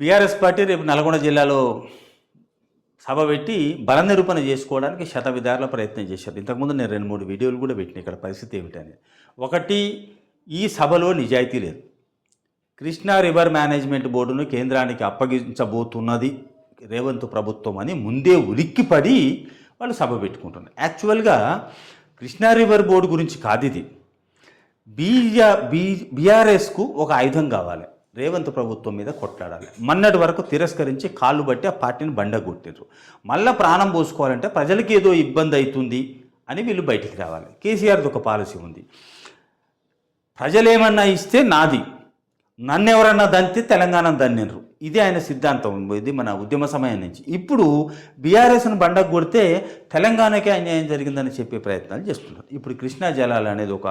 BRS party రేపు నల్గొండ జిల్లాలో సభ పెట్టి బల నిరూపణ చేసుకోవడానికి శతవిధాల ప్రయత్నం చేశారు. ఇంతకుముందు నేను రెండు మూడు వీడియోలు కూడా పెట్టిన ఇక్కడ పరిస్థితి ఏమిటని. ఒకటి ఈ సభలో నిజాయితీ లేదు. కృష్ణా రివర్ మేనేజ్మెంట్ బోర్డును కేంద్రానికి అప్పగించబోతున్నది రేవంత్ ప్రభుత్వం అని ముందే ఉలిక్కిపడి వాళ్ళు సభ పెట్టుకుంటున్నారు. యాక్చువల్గా కృష్ణా రివర్ బోర్డు గురించి కాదు ఇది. బీ బీఆర్ఎస్కు ఒక ఆయుధం కావాలి. రేవంత్ ప్రభుత్వం మీద కొట్లాడాలి. మొన్నటి వరకు తిరస్కరించి కాళ్ళు బట్టి ఆ పార్టీని బండగొట్టారు మళ్ళీ ప్రాణం పోసుకోవాలంటే ప్రజలకి ఏదో ఇబ్బంది అవుతుంది అని వీళ్ళు బయటికి రావాలి. కేసీఆర్ది ఒక పాలసీ ఉంది. ప్రజలేమన్నా ఇస్తే నాది. నన్ను ఎవరన్నా దంతే తెలంగాణ దన్నినరు ఇది ఆయన సిద్ధాంతం. ఇది మన ఉద్యమ సమయం నుంచి. ఇప్పుడు బీఆర్ఎస్ను బండకు కొడితే తెలంగాణకే అన్యాయం జరిగిందని చెప్పే ప్రయత్నాలు చేస్తున్నారు. ఇప్పుడు కృష్ణా జలాలు అనేది ఒక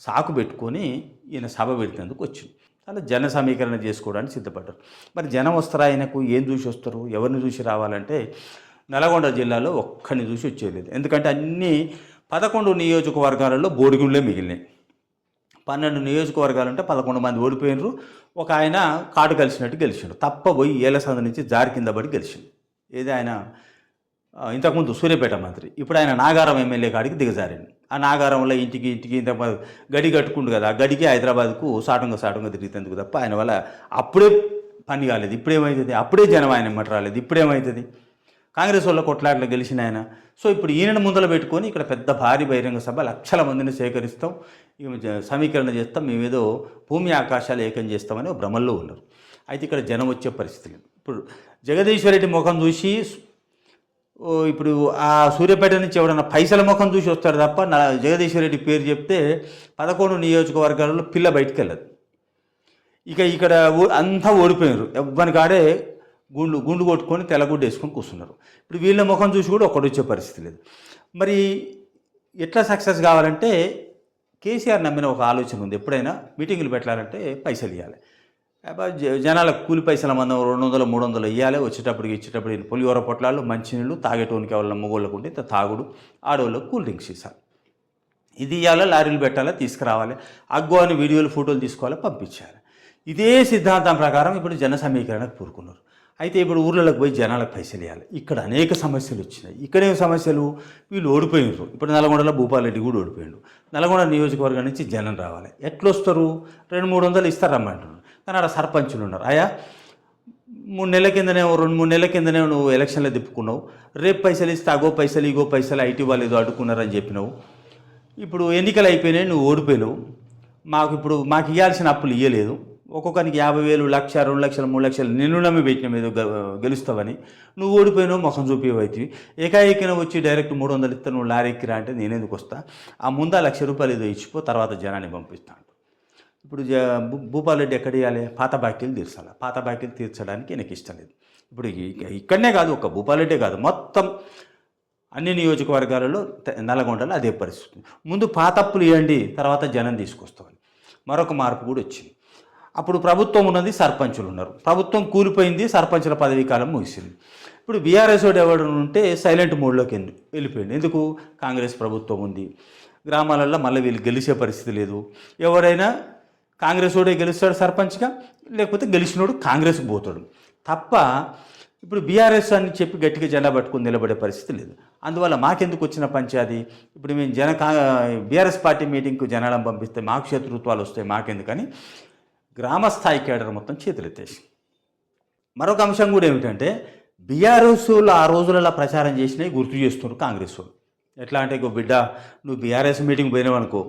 సాకు పెట్టుకొని ఈయన సభ పెడితేందుకు వచ్చింది. అలా జన సమీకరణ చేసుకోవడానికి సిద్ధపడ్డారు. మరి జనం వస్తారా ఆయనకు? ఏం చూసి వస్తారు? ఎవరిని చూసి రావాలంటే నల్గొండ జిల్లాలో ఒక్కరిని చూసి వచ్చేయలేదు. ఎందుకంటే అన్ని పదకొండు నియోజకవర్గాలలో బోడిగుండ్లే మిగిలినాయి. పన్నెండు నియోజకవర్గాలంటే పదకొండు మంది ఓడిపోయినరు. ఒక ఆయన కాటు కలిసినట్టు గెలిచిండు. తప్ప పోయి ఏళ్ళ నుంచి జారి కింద పడి గెలిచిండు. ఏది ఆయన ఇంతకుముందు సూర్యపేట మంత్రి. ఇప్పుడు ఆయన నాగారం ఎమ్మెల్యే కాడికి దిగజారండి. ఆ నాగారంలో ఇంటికి ఇంటికి ఇంత గడి కట్టుకుండు కదా ఆ గడికి హైదరాబాద్కు సాటంగా సాటంగా తిరిగితేందుకు తప్ప ఆయన వల్ల అప్పుడే పని కాలేదు ఇప్పుడేమవుతుంది అప్పుడే జనం ఆయన ఎమ్మటి రాలేదు ఇప్పుడేమవుతుంది కాంగ్రెస్ వాళ్ళ కొట్లాటలు గెలిచిన ఆయన. సో ఇప్పుడు ఈయనను ముందర పెట్టుకొని ఇక్కడ పెద్ద భారీ బహిరంగ సభ లక్షల మందిని సేకరిస్తాం జ- సమీకరణ చేస్తాం మేమేదో భూమి ఆకాశాలు ఏకం చేస్తామని భ్రమల్లో ఉన్నారు. అయితే ఇక్కడ జనం వచ్చే పరిస్థితి లేదు. ఇప్పుడు జగదీశ్వర్ రెడ్డి ముఖం చూసి ఇప్పుడు ఆ సూర్యాపేట నుంచి ఎవడన్నా పైసల ముఖం చూసి వస్తాడు తప్ప నా జగదీశ్వర్ రెడ్డి పేరు చెప్తే పదకొండు నియోజకవర్గాలలో పిల్ల బయటికి వెళ్ళదు ఇక ఇక్కడ అంతా ఓడిపోయినారు. ఎవ్వని కాడే గుండు గుండు కొట్టుకొని తెల్లగుడ్డ వేసుకొని కూర్చున్నారు. ఇప్పుడు వీళ్ళ ముఖం చూసి కూడా ఒకటి వచ్చే పరిస్థితి లేదు. మరి ఎట్లా సక్సెస్ కావాలంటే కేసీఆర్ నమ్మిన ఒక ఆలోచన ఉంది. ఎప్పుడైనా మీటింగులు పెట్టాలంటే పైసలు ఇవ్వాలి జనాలకు కూలి పైసల మందం రెండు వందలు మూడు వందలు ఇవ్వాలి వచ్చేటప్పటికి ఇచ్చేటప్పుడు పులిహోర పొట్లాలు మంచినీళ్ళు తాగేటోనికి వాళ్ళ మగోళ్ళకు ఉంటే తాగుడు. ఆడవాళ్ళకు కూల్ డ్రింక్స్ ఇస్తారు ఇది ఇవ్వాలి లారీలు పెట్టాలా తీసుకురావాలి అగ్గో అని వీడియోలు ఫోటోలు తీసుకోవాలి పంపించాలి. ఇదే సిద్ధాంతం ప్రకారం ఇప్పుడు జన సమీకరణకు పూరుకున్నారు. అయితే ఇప్పుడు ఊర్లలోకి పోయి జనాలకు పైసలు ఇవ్వాలి ఇక్కడ అనేక సమస్యలు వచ్చినాయి. ఇక్కడేం సమస్యలు? వీళ్ళు ఓడిపోయినారు ఇప్పుడు నల్గొండలో భూపాలరెడ్డి కూడా ఓడిపోయిండు. నల్గొండ నియోజకవర్గం నుంచి జనం రావాలి. ఎట్లొస్తారు? రెండు మూడు వందలు ఇస్తారమ్మంటారు కానీ ఆడ సర్పంచులు ఉన్నారు. అయ్యా మూడు నెలల కిందనే రెండు మూడు నెలల కిందనే నువ్వు ఎలక్షన్లో తిప్పుకున్నావు. రేపు పైసలు ఇస్తే అగో పైసలు ఇగో పైసలు ఐటీ వాళ్ళు ఏదో అడుగుకున్నారని చెప్పినావు. ఇప్పుడు ఎన్నికలు అయిపోయినాయి నువ్వు ఓడిపోయినావు. మాకు ఇప్పుడు మాకు ఇవ్వాల్సిన అప్పులు ఇవ్వలేదు ఒక్కొక్కరికి యాభై వేలు లక్ష రెండు లక్షలు మూడు లక్షలు నిన్ను నమ్మి పెట్టిన మీద గెలుస్తావని. నువ్వు ఓడిపోయినావు ముఖం చూపివైతే ఏకాఏకిన వచ్చి డైరెక్ట్ మూడు వందలు ఇస్తా నువ్వు లారీ ఎక్కిరా అంటే నేనెందుకు వస్తా? ఆ ముందు ఆ లక్ష రూపాయలు ఏదో ఇచ్చిపో తర్వాత జనాన్ని పంపిస్తాను ఇప్పుడు జ భూ- భూపాలరెడ్డి ఎక్కడ ఇవ్వాలి పాత బాకీలు తీర్చాలి? పాత బాకీలు తీర్చడానికి నాకు ఇష్టం లేదు. ఇప్పుడు ఇక్కడనే కాదు ఒక భూపాలరెడ్డే కాదు. మొత్తం అన్ని నియోజకవర్గాలలో నల్గొండలో అదే పరిస్థితి. ముందు పాతప్పులు ఇవ్వండి తర్వాత జనం తీసుకొస్తామని. మరొక మార్పు కూడా వచ్చింది. అప్పుడు ప్రభుత్వం ఉన్నది సర్పంచులు ఉన్నారు. ప్రభుత్వం కూలిపోయింది సర్పంచుల పదవీ కాలం ముగిసింది. ఇప్పుడు బీఆర్ఎస్ వాడు ఎవడు ఉంటే సైలెంట్ మోడ్లోకి వెళ్ళిపోయింది ఎందుకు? కాంగ్రెస్ ప్రభుత్వం ఉంది. గ్రామాలలో మళ్ళీ వీళ్ళు గెలిచే పరిస్థితి లేదు. ఎవరైనా కాంగ్రెస్ వాడే గెలుస్తాడు సర్పంచ్గా లేకపోతే గెలిచినోడు కాంగ్రెస్కి పోతాడు. తప్ప ఇప్పుడు బీఆర్ఎస్ అని చెప్పి గట్టిగా జెండా పట్టుకుని నిలబడే పరిస్థితి లేదు. అందువల్ల మాకెందుకు వచ్చిన పంచాది ఇప్పుడు మేము జన బీఆర్ఎస్ పార్టీ మీటింగ్కు జనాలను పంపిస్తే మాకు శత్రుత్వాలు వస్తాయి మాకెందుకని గ్రామ స్థాయి కేడర్ మొత్తం చేతులెత్తేసి. మరొక అంశం కూడా ఏమిటంటే బీఆర్ఎస్ ఆ రోజులలో ప్రచారం చేసినవి గుర్తు చేస్తున్నారు కాంగ్రెస్ వాళ్ళు. ఎట్లా అంటే బిడ్డ నువ్వు బీఆర్ఎస్ మీటింగ్ పోయినావు అనుకో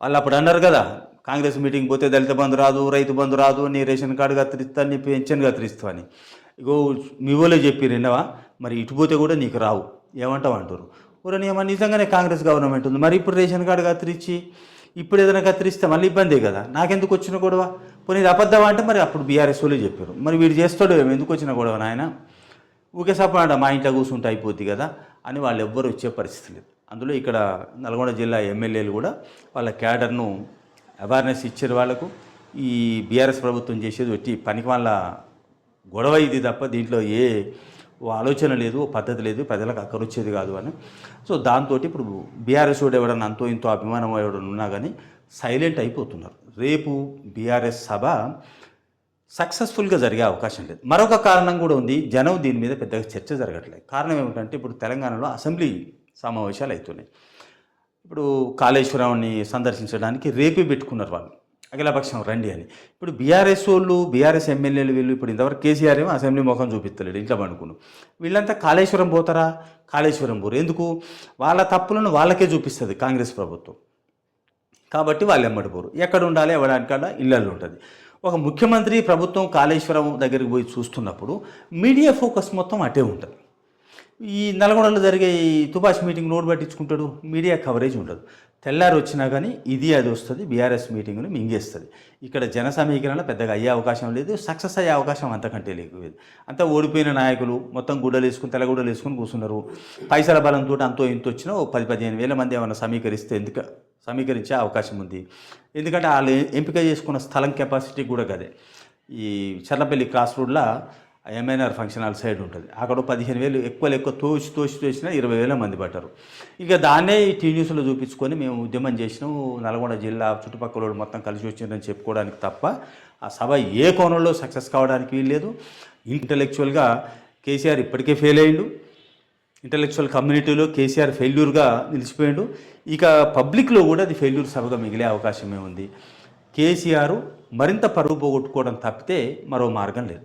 వాళ్ళు అప్పుడు అన్నారు కదా కాంగ్రెస్ మీటింగ్ పోతే దళిత బంధు రాదు రైతు బంధు రాదు నీ రేషన్ కార్డు కత్తిరిస్తా నీ పెన్షన్ కత్తిరిస్తా అని. ఇగో మీ వాళ్ళే చెప్పి రెండవా మరి ఇటు పోతే కూడా నీకు రావు. ఏమంటావు అంటారు ఊరని ఏమన్నా నిజంగానే కాంగ్రెస్ గవర్నమెంట్ ఉంది. మరి ఇప్పుడు రేషన్ కార్డు కత్తిరించి ఇప్పుడు ఏదైనా కత్తిరిస్తే మళ్ళీ ఇబ్బందే కదా? నాకెందుకు వచ్చిన గొడవ? పోనీ ఇది అంటే మరి అప్పుడు బీఆర్ఎస్ వాళ్ళు చెప్పారు మరి వీడు చేస్తాడు ఏమో, ఎందుకు వచ్చిన గొడవ నాయన? ఊకే సపోర్ట్ మా ఇంట్లో కూర్చుంటే అయిపోద్ది కదా అని వాళ్ళు ఎవ్వరు వచ్చే పరిస్థితి లేదు. అందులో ఇక్కడ నల్గొండ జిల్లా ఎమ్మెల్యేలు కూడా వాళ్ళ క్యాడర్ను అవేర్నెస్ ఇచ్చిన వాళ్ళకు. ఈ బీఆర్ఎస్ ప్రభుత్వం చేసేది వచ్చి పనికి వాళ్ళ గొడవ ఇది తప్ప దీంట్లో ఏ ఓ ఆలోచన లేదు ఓ పద్ధతి లేదు ప్రజలకు అక్కరొచ్చేది కాదు అని. సో దాంతో ఇప్పుడు బీఆర్ఎస్ వాడు ఎవడన్నా అంతో ఇంతో అభిమానం ఎవడన్నా ఉన్నా కానీ సైలెంట్ అయిపోతున్నారు. రేపు బీఆర్ఎస్ సభ సక్సెస్ఫుల్గా జరిగే అవకాశం లేదు. మరొక కారణం కూడా ఉంది. జనం దీని మీద పెద్దగా చర్చ జరగట్లేదు. కారణం ఏమిటంటే ఇప్పుడు తెలంగాణలో అసెంబ్లీ సమావేశాలు అవుతున్నాయి. ఇప్పుడు కాళేశ్వరాన్ని సందర్శించడానికి రేపే పెట్టుకున్నారు వాళ్ళు. అఖిలపక్షం రండి అని. ఇప్పుడు బీఆర్ఎస్ వాళ్ళు బీఆర్ఎస్ ఎమ్మెల్యేలు వీళ్ళు ఇప్పుడు ఇంతవరకు కేసీఆర్ ఏమో అసెంబ్లీ ముఖం చూపిస్తలేడు ఇంట్లో పండుకును వీళ్ళంతా కాళేశ్వరం పోతారా? కాళేశ్వరం పోరు. ఎందుకు? వాళ్ళ తప్పులను వాళ్ళకే చూపిస్తుంది కాంగ్రెస్ ప్రభుత్వం. కాబట్టి వాళ్ళు ఎమ్మడిపోరు ఎక్కడ ఉండాలి? ఎవడానికల్లా? ఇళ్ళల్లో ఉంటుంది. ఒక ముఖ్యమంత్రి ప్రభుత్వం కాళేశ్వరం దగ్గరికి పోయి చూస్తున్నప్పుడు మీడియా ఫోకస్ మొత్తం అటే ఉంటుంది. ఈ నల్గొండలో జరిగే ఈ తుపాష్ మీటింగ్ నోట్ పట్టించుకుంటాడు మీడియా కవరేజ్ ఉండదు. తెల్లారి వచ్చినా కానీ ఇది అది వస్తుంది బీఆర్ఎస్ మీటింగ్ను మింగేస్తుంది. ఇక్కడ జన సమీకరణ పెద్దగా అయ్యే అవకాశం లేదు సక్సెస్ అయ్యే అవకాశం అంతకంటే లేదు. అంతా ఓడిపోయిన నాయకులు మొత్తం గుడ్డలు వేసుకుని తెల్లగుడ్డలు వేసుకుని కూర్చున్నారు. పైసల బలంతో అంతో ఇంత వచ్చినా ఓ పది పదిహేను వేల మంది ఏమైనా సమీకరిస్తే ఎందుకు సమీకరించే అవకాశం ఉంది. ఎందుకంటే వాళ్ళు ఎంపిక చేసుకున్న స్థలం కెపాసిటీ కూడా కదే ఈ చర్లపల్లి క్రాస్ రోడ్లో ఎంఎన్ఆర్ ఫంక్షన్ హాల్ సైడ్ ఉంటుంది. అక్కడ పదిహేను వేలు ఎక్కువ ఎక్కువ తోసి తోసి తోసినా ఇరవై వేల మంది పట్టారు ఇక దాన్నే ఈ టీ న్యూస్లో చూపించుకొని మేము ఉద్యమం చేసినాం. నల్గొండ జిల్లా చుట్టుపక్కల వాళ్ళు మొత్తం కలిసి వచ్చిందని చెప్పుకోవడానికి తప్ప ఆ సభ ఏ కోణంలో సక్సెస్ కావడానికి వీల్లేదు. ఇంటలెక్చువల్గా కేసీఆర్ ఇప్పటికే ఫెయిల్ అయ్యిండు ఇంటలెక్చువల్ కమ్యూనిటీలో కేసీఆర్ ఫెయిల్యూర్గా నిలిచిపోయాడు. ఇక పబ్లిక్లో కూడా అది ఫెయిల్యూర్ సభగా మిగిలే అవకాశమే ఉంది. కేసీఆర్ మరింత పరువు పోగొట్టుకోవడం తప్పితే మరో మార్గం లేదు.